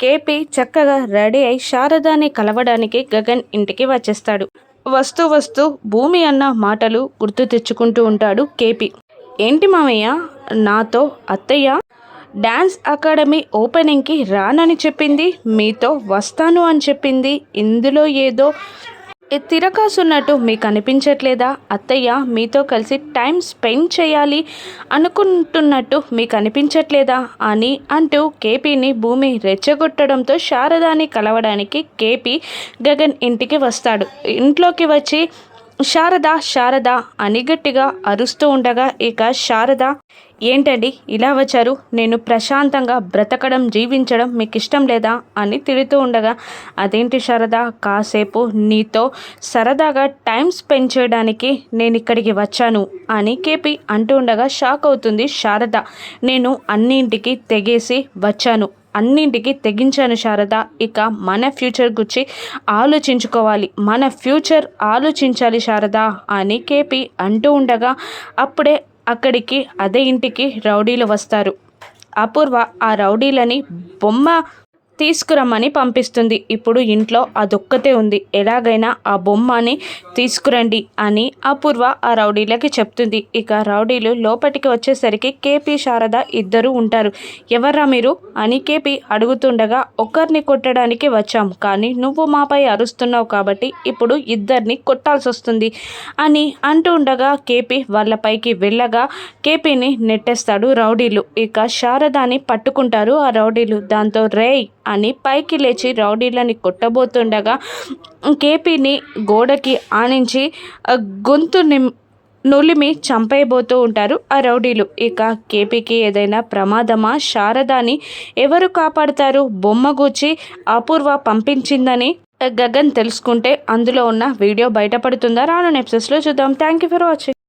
KP చక్కగా ready అయి శారదాని కలవడానికి గగన్ ఇంటికి వచ్చేస్తాడు. వస్తూ వస్తూ భూమి అన్న మాటలు గుర్తు తెచ్చుకుంటూ ఉంటాడు కేపీ. ఏంటి మామయ్య? నాతో అత్తయ్య? డ్యాన్స్ అకాడమీ ఓపెనింగ్కి రానని చెప్పింది మీతో వస్తాను అని చెప్పింది ఇందులో ఏదో తిరకాసున్నట్టు మీకు అనిపించట్లేదా అత్తయ్య మీతో కలిసి టైం స్పెండ్ చేయాలి అనుకుంటున్నట్టు మీకు అనిపించట్లేదా అని అంటూ కేపీని భూమి రెచ్చగొట్టడంతో శారదాని కలవడానికి కేపీ గగన్ ఇంటికి వస్తాడు. ఇంట్లోకి వచ్చి శారద శారద అని గట్టిగా అరుస్తూ ఉండగా ఇక శారద ఏంటండి ఇలా వచ్చారు? నేను ప్రశాంతంగా బ్రతకడం జీవించడం మీకు ఇష్టం లేదా? అని తిడుతూ ఉండగా అదేంటి శారద కాసేపు నీతో సరదాగా టైం స్పెండ్ చేయడానికి నేను ఇక్కడికి వచ్చాను అని కేపీ అంటూ ఉండగా షాక్ అవుతుంది శారద. నేను అన్నింటికి తెగేసి వచ్చాను. అన్నింటికి తెగించాను శారద. ఇక మన ఫ్యూచర్ గురించి ఆలోచించుకోవాలి. మన ఫ్యూచర్ ఆలోచించాలి శారద అని కేపీ అంటూ ఉండగా అప్పుడే అక్కడికి అదే ఇంటికి రౌడీలు వస్తారు. అపూర్వ ఆ రౌడీలని బొమ్మ తీసుకురమ్మని పంపిస్తుంది. ఇప్పుడు ఇంట్లో అదొక్కతే ఉంది. ఎలాగైనా ఆ బొమ్మని తీసుకురండి అని అపూర్వ ఆ రౌడీలకి చెప్తుంది. ఇక రౌడీలు లోపలికి వచ్చేసరికి కేపీ శారద ఇద్దరు ఉంటారు. ఎవర్రా మీరు? అని కేపీ అడుగుతుండగా ఒకరిని కొట్టడానికి వచ్చాం కానీ నువ్వు మాపై అరుస్తున్నావు కాబట్టి ఇప్పుడు ఇద్దరిని కొట్టాల్సి వస్తుంది అని అంటూ ఉండగా కేపీ వాళ్ళపైకి వెళ్ళగా కేపీని నెట్టేస్తాడు రౌడీలు. ఇక శారదాని పట్టుకుంటారు ఆ రౌడీలు. దాంతో రేయ్ అని పైకి లేచి రౌడీలని కొట్టబోతుండగా కేపీని గోడకి ఆనించి గొంతు నిమ్ నులిమి చంపేయబోతూ ఉంటారు ఆ రౌడీలు. ఇక కేపీకి ఏదైనా ప్రమాదమా? శారదాని ఎవరు కాపాడుతారు? బొమ్మ గూర్చి అపూర్వ పంపించిందని గగన్ తెలుసుకుంటే అందులో ఉన్న వీడియో బయటపడుతుందా? రాను నెప్సెస్లో చూద్దాం. Thank you for watching.